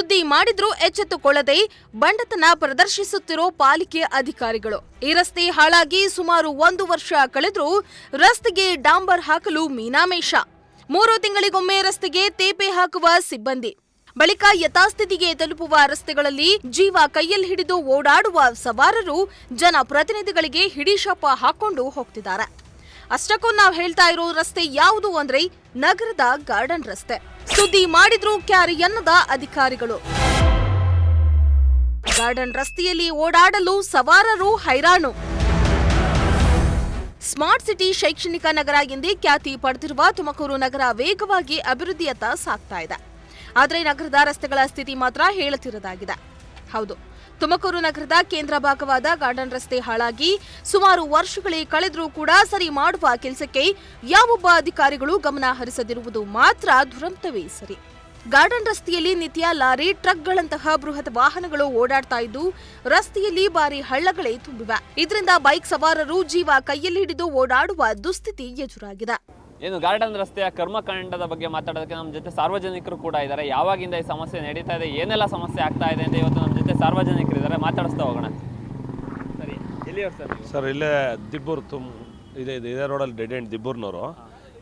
ಸುದ್ದಿ ಮಾಡಿದ್ರೂ ಎಚ್ಚೆತ್ತುಕೊಳ್ಳದೆ ಬಂಡತನ ಪ್ರದರ್ಶಿಸುತ್ತಿರೋ ಪಾಲಿಕೆ ಅಧಿಕಾರಿಗಳು. ಈ ರಸ್ತೆ ಹಾಳಾಗಿ ಸುಮಾರು ಒಂದು ವರ್ಷ ಕಳೆದರೂ ರಸ್ತೆಗೆ ಡಾಂಬರ್ ಹಾಕಲು ಮೀನಾಮೇಷ. ಮೂರು ತಿಂಗಳಿಗೊಮ್ಮೆ ರಸ್ತೆಗೆ ತೇಪೆ ಹಾಕುವ ಸಿಬ್ಬಂದಿ. ಬಳಿಕ ಯಥಾಸ್ಥಿತಿಗೆ ತಲುಪುವ ರಸ್ತೆಗಳಲ್ಲಿ ಜೀವ ಕೈಯಲ್ಲಿ ಹಿಡಿದು ಓಡಾಡುವ ಸವಾರರು ಜನಪ್ರತಿನಿಧಿಗಳಿಗೆ ಹಿಡಿಶಾಪ ಹಾಕೊಂಡು ಹೋಗ್ತಿದ್ದಾರೆ. ಅಷ್ಟಕ್ಕೂ ನಾವು ಹೇಳ್ತಾ ಇರೋ ರಸ್ತೆ ಯಾವುದು ಅಂದ್ರೆ ನಗರದ ಗಾರ್ಡನ್ ರಸ್ತೆ. ಸುದ್ದಿ ಮಾಡಿದ್ರು ಕ್ಯಾರಿ ಎನ್ನದ ಅಧಿಕಾರಿಗಳು. ಗಾರ್ಡನ್ ರಸ್ತೆಯಲ್ಲಿ ಓಡಾಡಲು ಸವಾರರು ಹೈರಾಣು. ಸ್ಮಾರ್ಟ್ ಸಿಟಿ ಶೈಕ್ಷಣಿಕ ನಗರ ಎಂದೇ ಖ್ಯಾತಿ ಪಡೆದಿರುವ ತುಮಕೂರು ನಗರ ವೇಗವಾಗಿ ಅಭಿವೃದ್ಧಿಯತ್ತ ಸಾಗ್ತಾ ಇದೆ. ಆದರೆ ನಗರದ ರಸ್ತೆಗಳ ಸ್ಥಿತಿ ಮಾತ್ರ ಹೇಳುತ್ತಿರದಾಗಿದೆ ಹೌದು. ತುಮಕೂರು ನಗರದ ಕೇಂದ್ರ ಭಾಗವಾದ ಗಾರ್ಡನ್ ರಸ್ತೆ ಹಾಳಾಗಿ ಸುಮಾರು ವರ್ಷಗಳೇ ಕಳೆದರೂ ಕೂಡ ಸರಿ ಮಾಡುವ ಕೆಲಸಕ್ಕೆ ಯಾವೊಬ್ಬ ಅಧಿಕಾರಿಗಳು ಗಮನ ಹರಿಸದಿರುವುದು ಮಾತ್ರ ದುರಂತವೇ ಸರಿ. ಗಾರ್ಡನ್ ರಸ್ತೆಯಲ್ಲಿ ನಿತ್ಯ ಲಾರಿ, ಟ್ರಕ್ಗಳಂತಹ ಬೃಹತ್ ವಾಹನಗಳು ಓಡಾಡ್ತಾ ಇದ್ದು, ರಸ್ತೆಯಲ್ಲಿ ಭಾರಿ ಹಳ್ಳಗಳೇ ತುಂಬಿವೆ. ಇದರಿಂದ ಬೈಕ್ ಸವಾರರು ಜೀವ ಕೈಯಲ್ಲಿ ಹಿಡಿದು ಓಡಾಡುವ ದುಸ್ಥಿತಿ ಎದುರಾಗಿದೆ. ಏನು ಗಾರ್ಡನ್ ರಸ್ತೆಯ ಕರ್ಮಕಾಂಡದ ಬಗ್ಗೆ ಮಾತಾಡೋದಕ್ಕೆ ನಮ್ಮ ಜೊತೆ ಸಾರ್ವಜನಿಕರು ಕೂಡ ಇದ್ದಾರೆ. ಯಾವಾಗಿಂದ ಈ ಸಮಸ್ಯೆ ನಡೀತಾ ಇದೆ, ಏನೆಲ್ಲ ಸಮಸ್ಯೆ ಆಗ್ತಾ ಇದೆ ಅಂತ ಇವತ್ತು ನಮ್ಮ ಜೊತೆ ಸಾರ್ವಜನಿಕರು ಇದ್ದಾರೆ. ಮಾತಾಡಿಸ್ತಾ ಹೋಗೋಣ. ಸರಿ, ಎಲ್ಲಿಯವ್ರು ಸರ್ ಸರ್, ಇಲ್ಲೇ ದಿಬ್ಬೂರು ತುಮ್ ಇದೆ ಇದೆ, ಇದೇ ರೋಡಲ್ಲಿ ಡೆಡ್ ಎಂಡ್ ದಿಬ್ಬೂರ್ನವರು.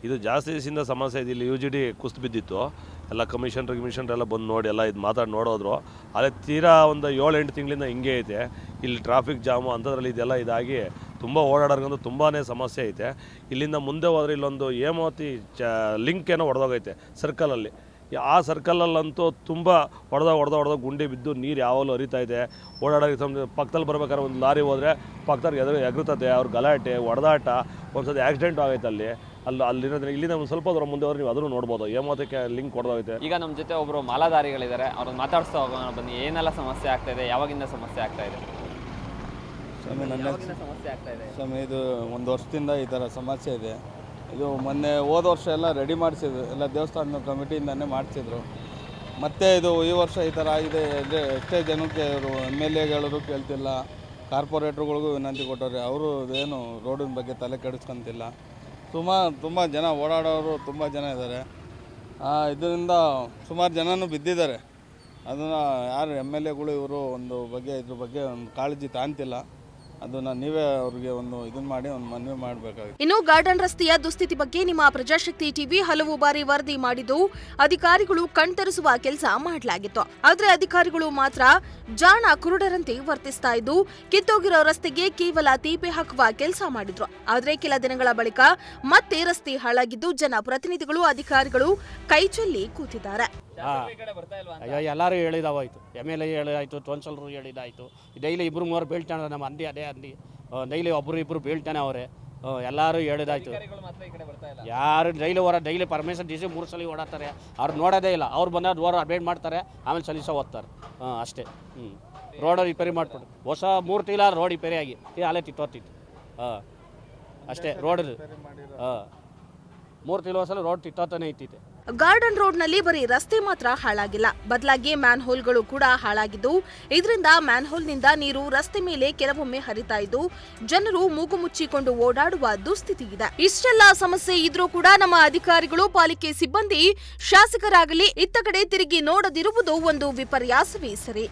ಇದು ಜಾಸ್ತಿ ದಿವಸದಿಂದ ಸಮಸ್ಯೆ ಇದೆ. ಇಲ್ಲಿ ಯು ಜಿ ಡಿ ಕುಸ್ತು ಬಿದ್ದಿತ್ತು. ಎಲ್ಲ ಕಮಿಷನ್ರ್ ಎಲ್ಲ ಬಂದು ನೋಡಿ, ಎಲ್ಲ ಇದು ಮಾತಾಡಿ ನೋಡೋದ್ರು. ಅದೇ ತೀರಾ ಒಂದು ಏಳು ಎಂಟು ತಿಂಗಳಿಂದ ಹಿಂಗೆ ಐತೆ. ಇಲ್ಲಿ ಟ್ರಾಫಿಕ್ ಜಾಮು ಅಂಥದ್ರಲ್ಲಿ ಇದೆಲ್ಲ ಇದಾಗಿ ತುಂಬ ಓಡಾಡೋರ್ಗಂತೂ ತುಂಬಾ ಸಮಸ್ಯೆ ಐತೆ. ಇಲ್ಲಿಂದ ಮುಂದೆ ಹೋದರೆ ಇಲ್ಲೊಂದು ಹೇಮಾವತಿ ಚ, ಲಿಂಕ್ ಏನೋ ಹೊಡೆದೋಗೈತೆ ಸರ್ಕಲಲ್ಲಿ ಆ ಸರ್ಕಲಲ್ಲಂತೂ ತುಂಬ ಹೊಡೆದ ಹೊಡೆದ ಹೊಡೆದ ಗುಂಡಿ ಬಿದ್ದು ನೀರು ಯಾವಾಗಲೂ ಹರಿತಾ ಇದೆ. ಓಡಾಡೋಕ್ಕೆ ಸಮ, ಪಕ್ಕದಲ್ಲಿ ಬರ್ಬೇಕಾದ್ರೆ ಒಂದು ಲಾರಿ ಹೋದರೆ ಪಕ್ಕದಲ್ಲಿ ಎದುರು ಎಗರುತ್ತದೆ ಅವ್ರ ಗಲಾಟೆ ಹೊಡೆದಾಟ ಒಂದ್ಸತಿ ಆಕ್ಸಿಡೆಂಟ್ ಆಗೈತೆ ಅಲ್ಲಿ. ಅಲ್ಲಿ ಅಲ್ಲಿರೋದ್ರೆ ಇಲ್ಲಿಂದ ಒಂದು ಸ್ವಲ್ಪ ದೂರ ಮುಂದೆ ಹೋದ್ರೆ ನೀವು ಅದನ್ನು ನೋಡ್ಬೋದು. ಹೇಮಾವತಿಗೆ ಲಿಂಕ್ ಹೊಡೆದೋಗೈತೆ ಈಗ ನಮ್ಮ ಜೊತೆ ಒಬ್ಬರು ಮಾಲಾಧಾರಿಗಳಿದ್ದಾರೆ, ಅವ್ರನ್ನ ಮಾತಾಡಿಸ್ತಾ ಹೋಗೋಣ ಬನ್ನಿ. ಏನೆಲ್ಲ ಸಮಸ್ಯೆ ಆಗ್ತಾ ಯಾವಾಗಿಂದ ಸಮಸ್ಯೆ ಆಗ್ತಾ ಸ್ವಾಮಿ ನನ್ನ ಸಮಸ್ಯೆ ಆಗ್ತಾ ಇದೆ. ಸ್ವಾಮಿ ಇದು ಒಂದು ವರ್ಷದಿಂದ ಈ ಥರ ಸಮಸ್ಯೆ ಇದೆ. ಇದು ಮೊನ್ನೆ ಹೋದ ವರ್ಷ ಎಲ್ಲ ರೆಡಿ ಮಾಡಿಸಿದ್ರು ಎಲ್ಲ ದೇವಸ್ಥಾನದ ಕಮಿಟಿಯಿಂದನೇ ಮಾಡಿಸಿದ್ರು. ಮತ್ತೆ ಇದು ಈ ವರ್ಷ ಈ ಥರ ಆಗಿದೆ ಎಷ್ಟೇ ಎಷ್ಟೇ ಜನಕ್ಕೆ ಇವರು ಎಂ ಎಲ್ ಎಗಳು ಕೇಳ್ತಿಲ್ಲ ಕಾರ್ಪೊರೇಟ್ರುಗಳಿಗೂ ವಿನಂತಿ ಕೊಟ್ಟವ್ರೆ ಅವರು ಏನು ರೋಡಿನ ಬಗ್ಗೆ ತಲೆ ಕೆಡಿಸ್ಕೊಂತಿಲ್ಲ. ಸುಮಾರು ತುಂಬ ಜನ ಓಡಾಡೋರು ತುಂಬ ಜನ ಇದ್ದಾರೆ. ಇದರಿಂದ ಸುಮಾರು ಜನನೂ ಬಿದ್ದಿದ್ದಾರೆ. ಅದನ್ನು ಯಾರು ಎಂ ಎಲ್ ಎಗಳು ಇವರು ಒಂದು ಬಗ್ಗೆ ಇದ್ರ ಬಗ್ಗೆ ಒಂದು ಕಾಳಜಿ ತಾಂತಿಲ್ಲ. ಅದನ್ನು ನೀವೇ ಅವ್ರಿಗೆ ಒಂದು ಇದನ್ನ ಮಾಡಿ, ಒಂದು ಮನವಿ ಮಾಡಬೇಕಾಗುತ್ತೆ. ಇನ್ನು ಗಾರ್ಡನ್ ರಸ್ತೆಯ ದುಸ್ಥಿತಿ ಬಗ್ಗೆ ನಿಮ್ಮ ಪ್ರಜಾಶಕ್ತಿ ಟಿವಿ ಹಲವು ಬಾರಿ ವರದಿ ಮಾಡಿದ್ದು, ಅಧಿಕಾರಿಗಳು ಕಣ್ತರಿಸುವ ಕೆಲಸ ಮಾಡಲಾಗಿತ್ತು. ಆದ್ರೆ ಅಧಿಕಾರಿಗಳು ಮಾತ್ರ ಜಾಣ ಕುರುಡರಂತೆ ವರ್ತಿಸ್ತಾ ಇದ್ದು, ಕಿತ್ತೋಗಿರೋ ರಸ್ತೆಗೆ ಕೇವಲ ತೀಪೆ ಹಾಕುವ ಕೆಲಸ ಮಾಡಿದ್ರು. ಆದ್ರೆ ಕೆಲ ದಿನಗಳ ಬಳಿಕ ಮತ್ತೆ ರಸ್ತೆ ಹಾಳಾಗಿದ್ದು ಜನಪ್ರತಿನಿಧಿಗಳು ಅಧಿಕಾರಿಗಳು ಕೈಚೆಲ್ಲಿ ಕೂತಿದ್ದಾರೆ. ಅಯ್ಯೋ ಎಲ್ಲರೂ ಹೇಳಿದಾವಾಯ್ತು ಎಂ ಎಲ್ ಎ ಹೇಳಿದಾಯ್ತು ತೋನ್ಸಲ್ರು ಹೇಳಿದಾಯ್ತು. ಡೈಲಿ ಇಬ್ಬರು ಮೂವರು ಬೀಳ್ತಾನೆ ನಮ್ಮ ಅಂದಿ ಅದೇ ಅಂದಿ ಡೈಲಿ ಒಬ್ಬರು ಇಬ್ಬರು ಬೀಳ್ತಾನೆ ಅವರೇ. ಎಲ್ಲರೂ ಹೇಳಿದಾಯ್ತು. ಯಾರು ಡೈಲಿ ಹೊರ ಡೈಲಿ ಪರ್ಮಿಷನ್ ಡಿ ಸಿ ಮೂರು ಸಲ ಓಡಾಡ್ತಾರೆ. ಅವ್ರು ನೋಡೋದೇ ಇಲ್ಲ. ಅವ್ರು ಬಂದಾಗ ಓರ ಅಪ್ಡೇಟ್ ಮಾಡ್ತಾರೆ ಆಮೇಲೆ ಸಲೀಸ ಓದ್ತಾರೆ. ಹಾಂ ಅಷ್ಟೇ. ಹ್ಞೂ ರೋಡ್ ರಿಪೇರಿ ಮಾಡ್ಕೊಡು ಹೊಸ ಮೂರು ತಿಂಗಳ ರೋಡ್ ರಿಪೇರಿ ಆಗಿ. ಏ ಅಲ್ಲೇ ತಿಟ್ಟೋತಿತ್ತು ಹಾಂ ಅಷ್ಟೇ. ರೋಡ್ ಹಾಂ ಮೂರು ತಿಂಗಳ ಸಲ ರೋಡ್ ತಿತ್ತೋತಾನೆ ಇತ್ತಿತ್ತೆ. ಗಾರ್ಡನ್ ರೋಡ್ನಲ್ಲಿ ಬರೀ ರಸ್ತೆ ಮಾತ್ರ ಹಾಳಾಗಿಲ್ಲ. ಬದಲಾಗಿ ಮ್ಯಾನ್ ಹೋಲ್ಗಳು ಕೂಡ ಹಾಳಾಗಿದ್ದು, ಇದರಿಂದ ಮ್ಯಾನ್ ಹೋಲ್ನಿಂದ ನೀರು ರಸ್ತೆ ಮೇಲೆ ಕೆಲವೊಮ್ಮೆ ಹರಿತಾ ಇದ್ದು, ಜನರು ಮೂಗು ಮುಚ್ಚಿಕೊಂಡು ಓಡಾಡುವ ದುಸ್ಥಿತಿ ಇದೆ. ಇಷ್ಟೆಲ್ಲ ಸಮಸ್ಯೆ ಇದ್ರೂ ಕೂಡ ನಮ್ಮ ಅಧಿಕಾರಿಗಳು, ಪಾಲಿಕೆ ಸಿಬ್ಬಂದಿ, ಶಾಸಕರಾಗಲಿ, ಇತ್ತ ಕಡೆ ತಿರುಗಿ ನೋಡದಿರುವುದು ಒಂದು ವಿಪರ್ಯಾಸವೇ ಸರಿ.